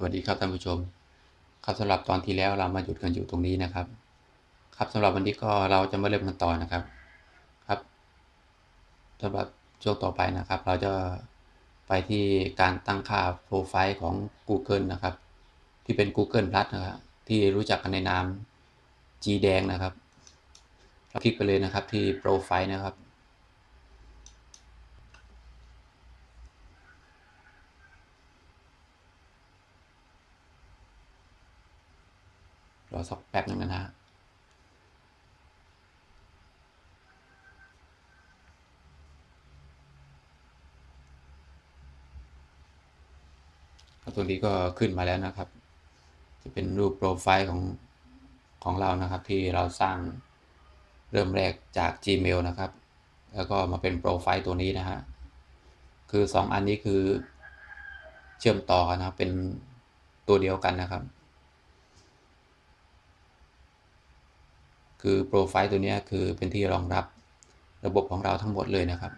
สวัสดีครับท่านผู้ชม ครับสำหรับตอนที่แล้วเรามาหยุดกันอยู่ตรงนี้นะครับ ครับสำหรับวันนี้ก็เราจะมาเริ่มกันต่อนะครับ ครับสำหรับช่วงต่อไปนะครับ เราจะไปที่การตั้งค่าโปรไฟล์ของ Google นะครับ ที่เป็น Google Plus นะครับที่รู้จักกันในนาม G แดงนะครับเราคลิกไปเลยนะครับที่โปรไฟล์นะครับ รอสักแป๊บหนึ่งนะฮะครับตรงนี้ก็ขึ้นมาแล้วนะครับ จะเป็นรูปโปรไฟล์ของของเรานะครับ ที่เราสร้างเริ่มแรกจาก Gmail นะครับ แล้วก็มาเป็นโปรไฟล์ตัวนี้นะฮะ คือ 2 อันนี้คือเชื่อมต่อนะครับเป็นตัวเดียวกันนะครับ คือโปรไฟล์ตัวนี้คือเป็นที่รองรับระบบของเราทั้งหมดเลยนะครับ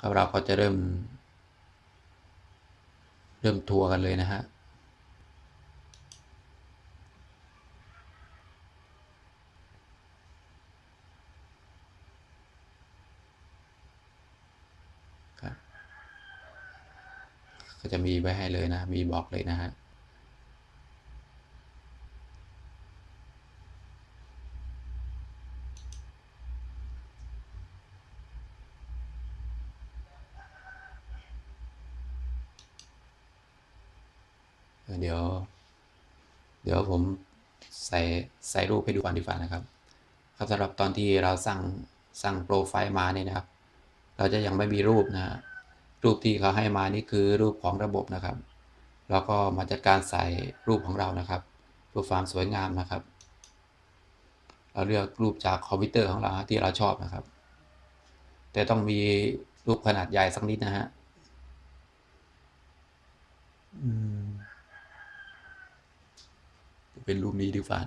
ครับเราก็จะเริ่ม เริ่มทัวร์กันเลยนะฮะก็จะมีไว้ให้เลยนะ มีบอกเลยนะฮะ เดี๋ยว เดี๋ยวผมใส่ใส่รูปให้ดูก่อนดีกว่านะครับ ครับสำหรับตอนที่เราสั่งสั่งโปรไฟล์มาเนี่ยนะครับ เราจะยังไม่มีรูปนะฮะรูปที่เขาให้มานี่คือรูปของระบบนะครับ แล้วก็มาจัดการใส่รูปของเรานะครับเพื่อความสวยงามนะครับ เราเลือกรูปจากคอมพิวเตอร์ของเราที่เราชอบนะครับ แต่ต้องมีรูปขนาดใหญ่สักนิดนะฮะอืม เป็นรูปนี้ดีกว่า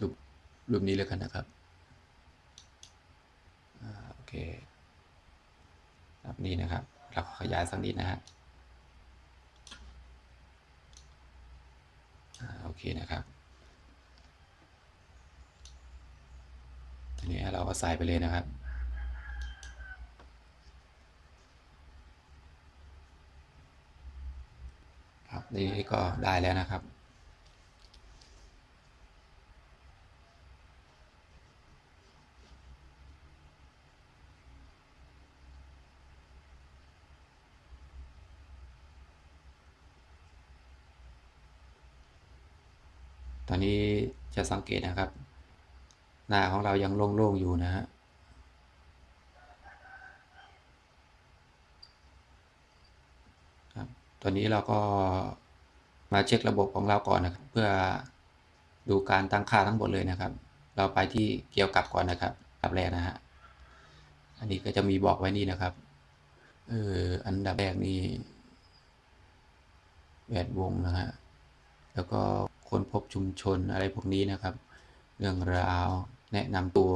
รูปรูปนี้แล้วกันนะครับอโอเคแบบนี้นะครับ เราขยายสักนิดนะฮะโอเคนะครับทีนี้เราก็ใส่ไปเลยนะครับครับนี่ก็ได้แล้วนะครับ ตอนนี้ จะสังเกตนะครับ หน้าของเรายังโล่งๆอยู่นะฮะครับตอนนี้เราก็มาเช็คระบบของเราก่อนนะครับ เพื่อดูการตั้งค่าทั้งหมดเลยนะครับ เราไปที่เกี่ยวกับก่อนนะครับอันดับแรกนะฮะอันนี้ก็จะมีบอกไว้นี่นะครับเอออันดับแรกนี่แวดวงนะฮะแล้วก็ ค้นพบชุมชนอะไรพวกนี้นะครับ เรื่องราวแนะนำตัว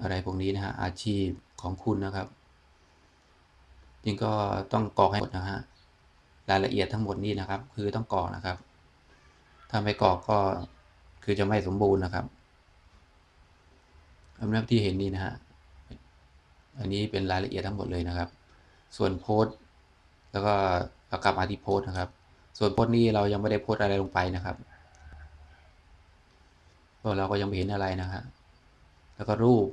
อะไรพวกนี้นะฮะอาชีพของคุณนะครับจริงก็ต้องกรอกให้หมดนะฮะรายละเอียดทั้งหมดนี้นะครับ คือต้องกรอกนะครับ ถ้าไม่กรอกก็คือจะไม่สมบูรณ์นะครับสำหรับที่เห็นนี่นะฮะอันนี้เป็นรายละเอียดทั้งหมดเลยนะครับ ส่วนโพสต์ แล้วก็รากลับมาที่โพสต์นะครับ ส่วนโพสต์นี้เรายังไม่ได้โพสต์อะไรลงไปนะครับก็เราก็ยังไม่เห็นอะไรนะฮะ แล้วก็รูป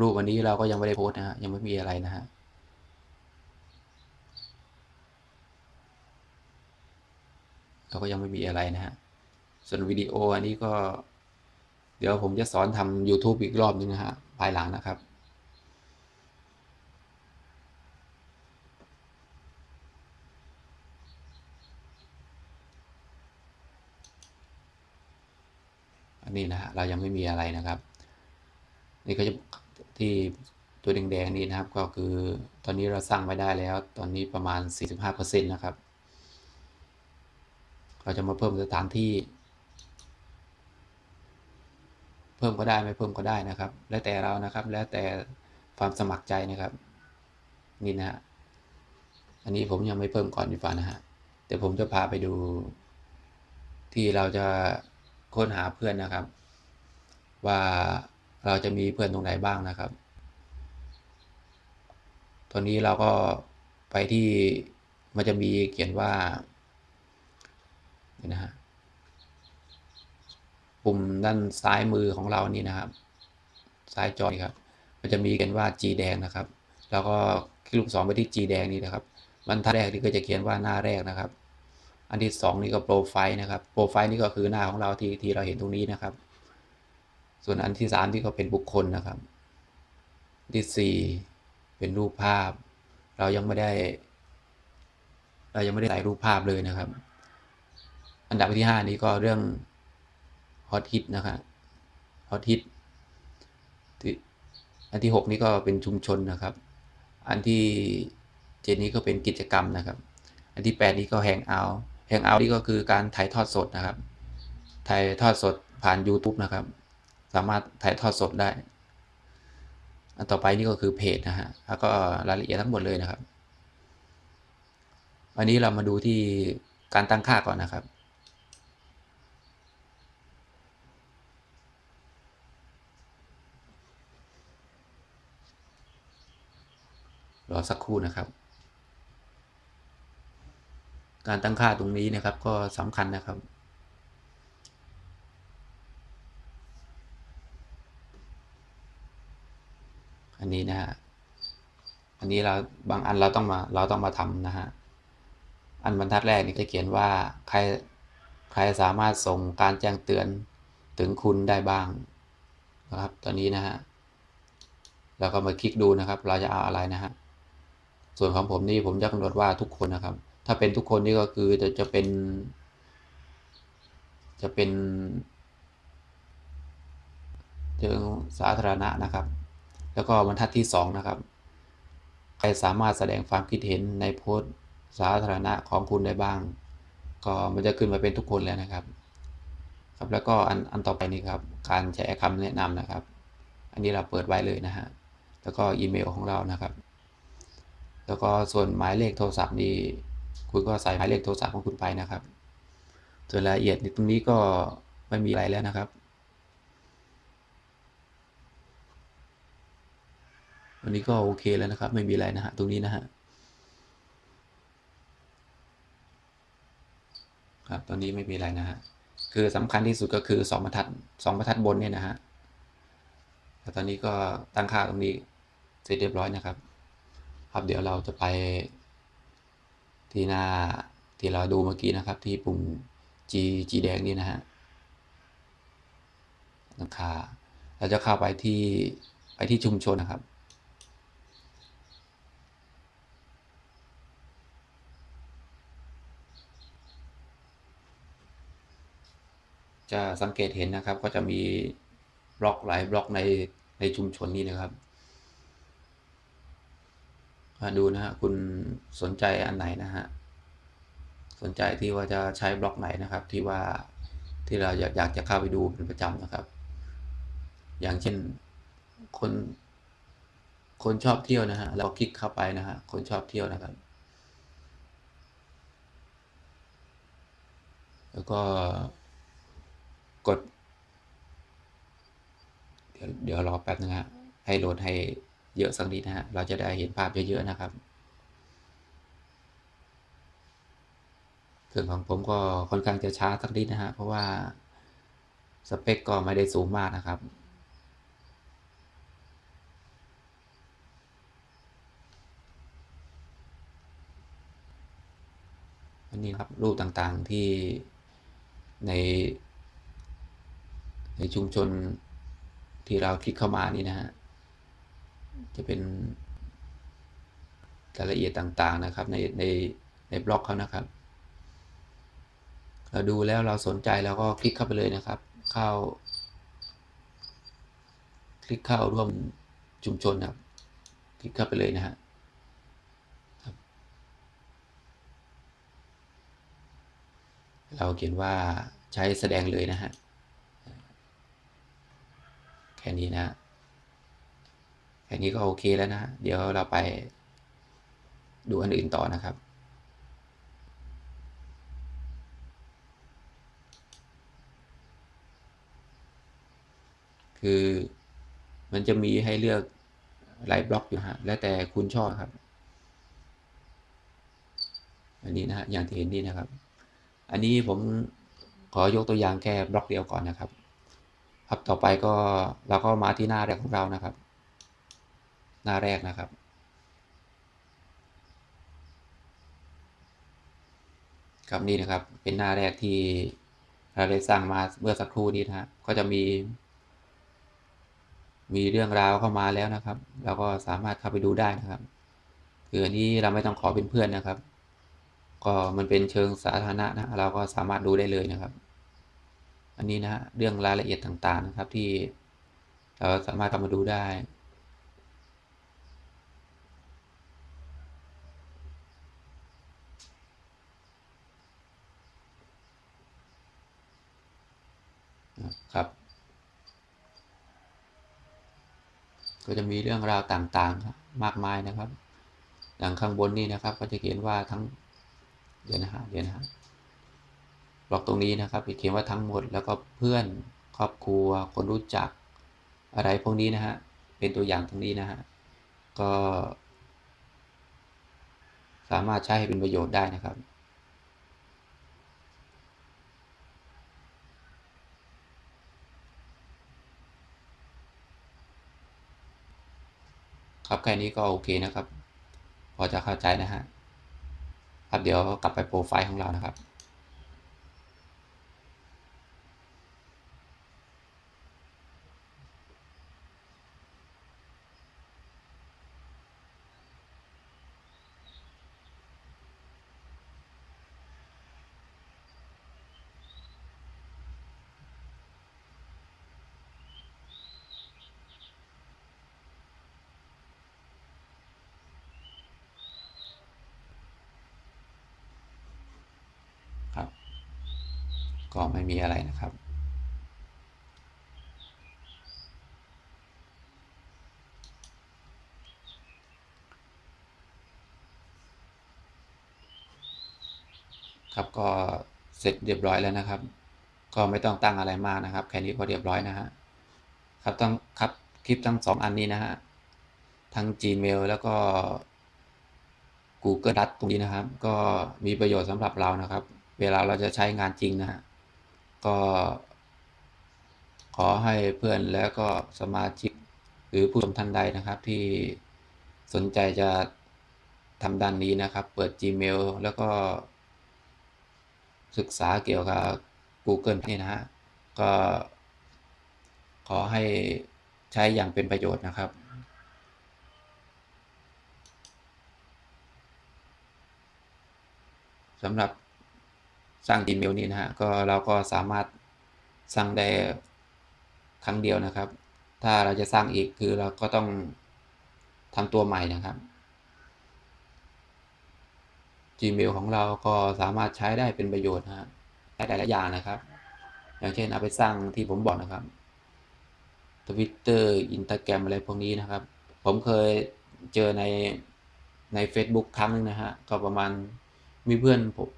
รูปวันนี้เราก็ยังไม่ได้โพสต์นะฮะ ยังไม่มีอะไรนะฮะ เราก็ยังไม่มีอะไรนะฮะ ส่วนวิดีโออันนี้ก็ เดี๋ยวผมจะสอนทำ YouTube อีกรอบนึงนะฮะ ภายหลังนะครับ นนี้นะฮะเรายังไม่มีอะไรนะครับ นี่ก็จะที่ตัวแดงๆนี้นะครับ ก็คือตอนนี้เราสร้างไว้ได้แล้ว ตอนนี้ประมาณ 45%นะครับ เราจะมาเพิ่มสถานที่ เพิ่มก็ได้ไม่เพิ่มก็ได้นะครับ แล้วแต่เรานะครับ แล้วแต่ความสมัครใจนะครับ นี่นะฮะอันนี้ผมยังไม่เพิ่มก่อนดีกว่านะฮะเดี๋ยวผมจะพาไปดูที่เราจะ ค้นหาเพื่อนนะครับ ว่าเราจะมีเพื่อนตรงไหนบ้างนะครับ ตอนนี้เราก็ไปที่มันจะมีเขียนว่านี่นะฮะปุ่มด้านซ้ายมือของเรานี่นะครับ ซ้ายจอนี่ครับ มันจะมีเขียนว่า G แดงนะครับ แล้วก็คลิกลูกศรไปที่ G แดงนี่นะครับบรรทัดแรกนี่ก็จะเขียนว่าหน้าแรกนะครับ อันที่สองนี่ก็โปรไฟล์นะครับ โปรไฟล์นี่ก็คือหน้าของเราที่ที่เราเห็นตรงนี้นะครับ ส่วนอันที่สามที่ก็เป็นบุคคลนะครับ ที่สี่เป็นรูปภาพ เรายังไม่ได้ เรายังไม่ได้ใส่รูปภาพเลยนะครับ อันดับที่ห้านี้ก็เรื่องฮอตฮิตนะครับฮอตฮิตอันที่หกนี้ก็เป็นชุมชนนะครับ อันที่เจ็ดนี้ก็เป็นกิจกรรมนะครับ อันที่แปดนี้ก็แฮงเอาท์ แฮงเอาท์นี่ก็คือการถ่ายทอดสดนะครับ ถ่ายทอดสดผ่าน YouTube นะครับ สามารถถ่ายทอดสดได้ อันต่อไปนี่ก็คือเพจนะฮะ แล้วก็รายละเอียดทั้งหมดเลยนะครับวันนี้เรามาดูที่การตั้งค่าก่อนนะครับ รอสักครู่นะครับ การตั้งค่าตรงนี้นะครับก็สำคัญนะครับ อันนี้นะฮะ อันนี้เราบางอันเราต้องมาเราต้องมาทำนะฮะ อันบรรทัดแรกนี่จะเขียนว่าใครใครสามารถส่งการแจ้งเตือนถึงคุณได้บ้างนะครับตอนนี้นะฮะเราก็มาคลิกดูนะครับ เราจะเอาอะไรนะฮะส่วนของผมนี่ผมจะกำหนดว่าทุกคนนะครับ ถ้าเป็นทุกคนนี่ก็คือจะจะเป็น จะเป็นเชิงสาธารณะนะครับ แล้วก็บรรทัดที่สองนะครับ ใครสามารถแสดงความคิดเห็นในโพสต์สาธารณะของคุณได้บ้าง ก็มันจะขึ้นมาเป็นทุกคนแล้วนะครับ ครับแล้วก็อันอันต่อไปนี้ครับ การใช้คำแนะนำนะครับ อันนี้เราเปิดไว้เลยนะฮะ แล้วก็อีเมลของเรานะครับ แล้วก็ส่วนหมายเลขโทรศัพท์นี้ คุณก็ใส่หมายเลขโทรศัพท์ของคุณไปนะครับส่วนรายละเอียดตรงนี้ก็ไม่มีอะไรแล้วนะครับ วันนี้ก็โอเคแล้วนะครับ ไม่มีอะไรนะฮะตรงนี้นะฮะครับตอนนี้ไม่มีอะไรนะฮะคือสำคัญที่สุดก็คือสองบรรทัดสองบรรทัดบนเนี่ยนะฮะแต่ตอนนี้ก็ตั้งค่าตรงนี้เสร็จเรียบร้อยนะครับ ครับเดี๋ยวเราจะไป ที่หน้าที่เราดูเมื่อกี้นะครับ ที่ปุ่ม G G แดงนี่นะฮะราคาเราจะเข้าไปที่ไปที่ชุมชนนะครับ จะสังเกตเห็นนะครับก็จะมีบล็อกหลายบล็อกในในชุมชนนี้นะครับ มาดูนะฮะคุณสนใจอันไหนนะฮะสนใจที่ว่าจะใช้บล็อกไหนนะครับ ที่ว่าที่เราอยากอยากจะเข้าไปดูเป็นประจำนะครับ อย่างเช่นคนคนชอบเที่ยวนะฮะเราคลิกเข้าไปนะฮะคนชอบเที่ยวนะครับ แล้วก็กด เดี๋ยวเดี๋ยวรอแป๊บนึงฮะให้โหลดให้ เยอะสักนิดนะฮะ เราจะได้เห็นภาพเยอะๆนะครับเครื่องของผมก็ค่อนข้างจะช้าสักนิดนะฮะ เพราะว่าสเปคก็ไม่ได้สูงมากนะครับ อันนี้ครับรูปต่างๆที่ใน ในชุมชนที่เราคลิกเข้ามานี่นะฮะ จะเป็นรายละเอียดต่างๆนะครับในในในบล็อกเขานะครับ เราดูแล้วเราสนใจเราก็คลิกเข้าไปเลยนะครับ เข้า คลิกเข้าร่วมชุมชนครับ คลิกเข้าไปเลยนะฮะเราเขียนว่าใช้แสดงเลยนะฮะ แค่นี้นะ แค่นี้ก็โอเคแล้วนะ เดี๋ยวเราไปดูอันอื่นต่อนะครับ คือมันจะมีให้เลือกหลายบล็อกอยู่ฮะ แล้วแต่คุณชอบครับ อันนี้นะฮะ อย่างที่เห็นนี่นะครับ อันนี้ผมขอยกตัวอย่างแค่บล็อกเดียวก่อนนะครับ ครับ ต่อไปก็เราก็มาที่หน้าแรกของเรานะครับ หน้าแรกนะครับ ครับนี่นะครับเป็นหน้าแรกที่เราได้สร้างมาเมื่อสักครู่นี้นะฮะก็จะมี มีเรื่องราวเข้ามาแล้วนะครับ เราก็สามารถเข้าไปดูได้นะครับคืออันนี้เราไม่ต้องขอเป็นเพื่อนนะครับ ก็มันเป็นเชิงสาธารณะนะเราก็สามารถดูได้เลยนะครับ อันนี้นะเรื่องรายละเอียดต่างๆนะครับที่เราสามารถเข้ามาดูได้ ครับ ก็จะมีเรื่องราวต่างๆมากมายนะครับอย่างข้างบนนี่นะครับ ก็จะเขียนว่าทั้งเดี๋ยวนะฮะเดี๋ยวนะฮะบล็อกตรงนี้นะครับเขียนว่าทั้งหมดแล้วก็เพื่อนครอบครัว คนรู้จักอะไรพวกนี้นะฮะเป็นตัวอย่างตรงนี้นะฮะก็ สามารถใช้ให้เป็นประโยชน์ได้นะครับ ครับแค่นี้ก็โอเคนะครับ พอจะเข้าใจนะฮะครับเดี๋ยวกลับไปโปรไฟล์ของเรานะครับ ก็ไม่มีอะไรนะครับ ครับก็เสร็จเรียบร้อยแล้วนะครับ ก็ไม่ต้องตั้งอะไรมากนะครับ แค่นี้ก็เรียบร้อยนะฮะครับต้องครับคลิปทั้งสองอันนี้นะฮะทั้ง Gmail แล้วก็ Google d o c ตรงนี้นะครับ ก็มีประโยชน์สำหรับเรานะครับ เวลาเราจะใช้งานจริงนะฮะ ก็ขอให้เพื่อนแล้วก็สมาชิกหรือผู้ชมท่านใดนะครับ ที่สนใจจะทำด้านนี้นะครับ เปิด Gmail แล้วก็ ศึกษาเกี่ยวกับ Google นี่นะฮะ ก็ขอให้ใช้อย่างเป็นประโยชน์นะครับสำหรับ สร้าง Gmail นี้นะฮะก็เราก็สามารถสร้างได้ครั้งเดียวนะครับ ถ้าเราจะสร้างอีกคือเราก็ต้องทำตัวใหม่นะครับ Gmail ของเราก็สามารถใช้ได้เป็นประโยชน์นะฮะได้หลายๆอย่างนะครับ อย่างเช่นเอาไปสร้างที่ผมบอกนะครับ Twitter Instagram อะไรพวกนี้นะครับ ผมเคยเจอในใน Facebook ครั้งนึงนะฮะ ก็ประมาณมีเพื่อนผม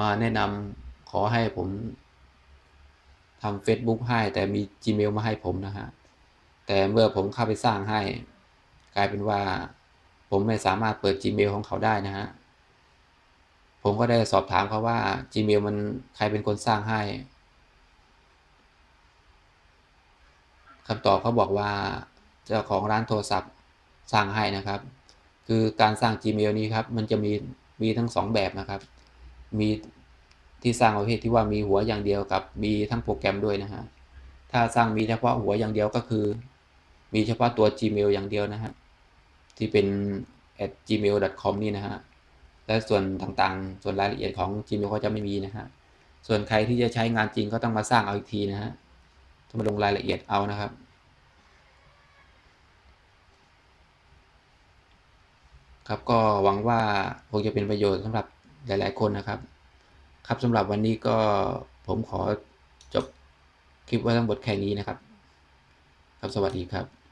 มาแนะนำขอให้ผมทำ Facebook ให้ แต่มี Gmail มาให้ผมนะฮะ แต่เมื่อผมเข้าไปสร้างให้ กลายเป็นว่า ผมไม่สามารถเปิด Gmail ของเขาได้นะฮะ ผมก็ได้สอบถามเขาว่า Gmail มันใครเป็นคนสร้างให้คำตอบเขาบอกว่าเจ้าของร้านโทรศัพท์สร้างให้นะครับ คือการสร้าง Gmail นี้ครับ มันจะมีมีทั้งสองแบบนะครับ มีที่สร้างประเภทที่ว่ามีหัวอย่างเดียวกับมีทั้งโปรแกรมด้วยนะฮะ ถ้าสร้างมีเฉพาะหัวอย่างเดียวก็คือ มีเฉพาะตัว Gmail อย่างเดียวนะฮะ ที่เป็น at gmail.com นี่นะฮะ และส่วนต่างๆ ส่วนรายละเอียดของ Gmail ก็จะไม่มีนะฮะ ส่วนใครที่จะใช้งานจริงก็ต้องมาสร้างเอาอีกทีนะฮะต้องมาลงรายละเอียดเอานะครับครับก็หวังว่าคงจะเป็นประโยชน์สำหรับ หลาย ๆ คนนะครับ ครับสำหรับวันนี้ก็ผมขอจบคลิปไว้ทั้งหมดแค่นี้นะครับ ครับสวัสดีครับ